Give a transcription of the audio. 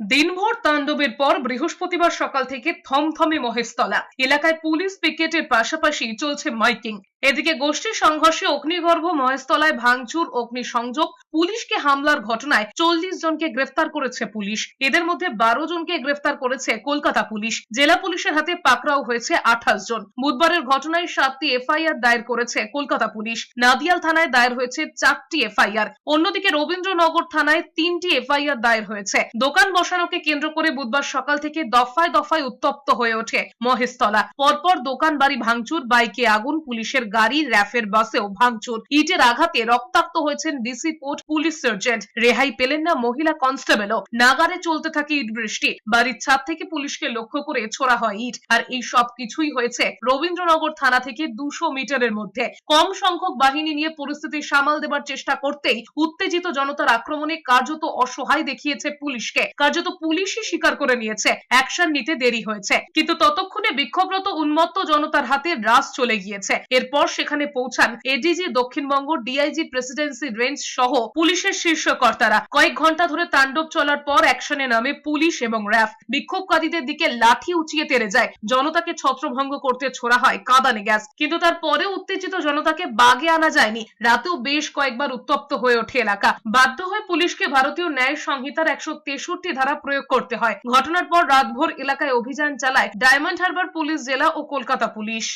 দিনভর তাণ্ডবের পর বৃহস্পতিবার সকাল থেকে থমথমে মহেশতলা। এলাকায় পুলিশ পিকেটের পাশাপাশি চলছে মাইকিং। এদিকে গোষ্ঠী সংঘর্ষে অগ্নিগর্ভ মহেশতলায় ভাঙচুর, অগ্নিসংযোগ, পুলিশকে হামলার ঘটনায় চল্লিশ জনকে গ্রেফতার করেছে পুলিশ। এদের মধ্যে বারো জনকে গ্রেফতার করেছে কলকাতা পুলিশ। জেলা পুলিশের হাতে পাকড়াও হয়েছে আঠাশ জন। বুধবারের ঘটনায় সাতটি এফআইআর দায়ের করেছে কলকাতা পুলিশ। নাদিয়াল থানায় দায়ের হয়েছে চারটি এফআইআর। অন্যদিকে রবীন্দ্রনগর থানায় তিনটি এফআইআর দায়ের হয়েছে। দোকান বসানোকে কেন্দ্র করে বুধবার সকাল থেকে দফায় দফায় উত্তপ্ত হয়ে ওঠে মহেশতলা। পরপর দোকান বাড়ি ভাঙচুর, বাইকে আগুন, পুলিশের গাড়ি র্যাফের বাসেও ভাঙচুর। ইটের আঘাতে রক্তাক্ত হয়েছেন ডিসি পোর্ট পুলিশ সার্জেন্ট। রেহাই পেলেন না মহিলা কনস্টেবলও। নাগারে চলতে থাকে ইট বৃষ্টি। বাড়ির ছাদ থেকে পুলিশকে লক্ষ্য করে ছোড়া হয় ইট। আর এই সব কিছুই হয়েছে রবীন্দ্রনগর থানা থেকে দুশো মিটারের মধ্যে। কম সংখ্যক বাহিনী নিয়ে পরিস্থিতি সামাল দেবার চেষ্টা করতেই উত্তেজিত জনতার আক্রমণে কার্যত অসহায় দেখিয়েছে পুলিশকে। কার্যত পুলিশই স্বীকার করে নিয়েছে। অ্যাকশন নিতে দেরি হয়েছে। কিন্তু ততক্ষণে বিক্ষোভরত উন্মত্ত জনতার হাতে রাস চলে গিয়েছে। এরপর সেখানে পৌঁছান। A D G Dakshinbanga D I G presidency range সহ পুলিশের শীর্ষ কর্তারা কয়েক ঘণ্টা ধরে তাণ্ডব চলার পর অ্যাকশনে নামে পুলিশ এবং র্যাফ। বিক্ষোভকারীদের দিকে লাঠি উঁচিয়ে তেড়ে যায়। জনতাকে ছত্রভঙ্গ করতে ছোড়া হয় কাঁদানে গ্যাস। কিন্তু তারপরেও উত্তেজিত জনতাকে বাগে আনা যায়নি। রাতেও বেশ কয়েকবার উত্তপ্ত হয়ে ওঠে এলাকা। বাধ্য হয়ে পুলিশকে ভারতীয় ন্যায় সংহিতার একশো তেষট্টি ধারা প্রয়োগ করতে হয়। ঘটনার পর রাতভর এলাকায় অভিযান চালায় ডায়মন্ড হারবার পুলিশ, জেলা ও কলকাতা পুলিশ।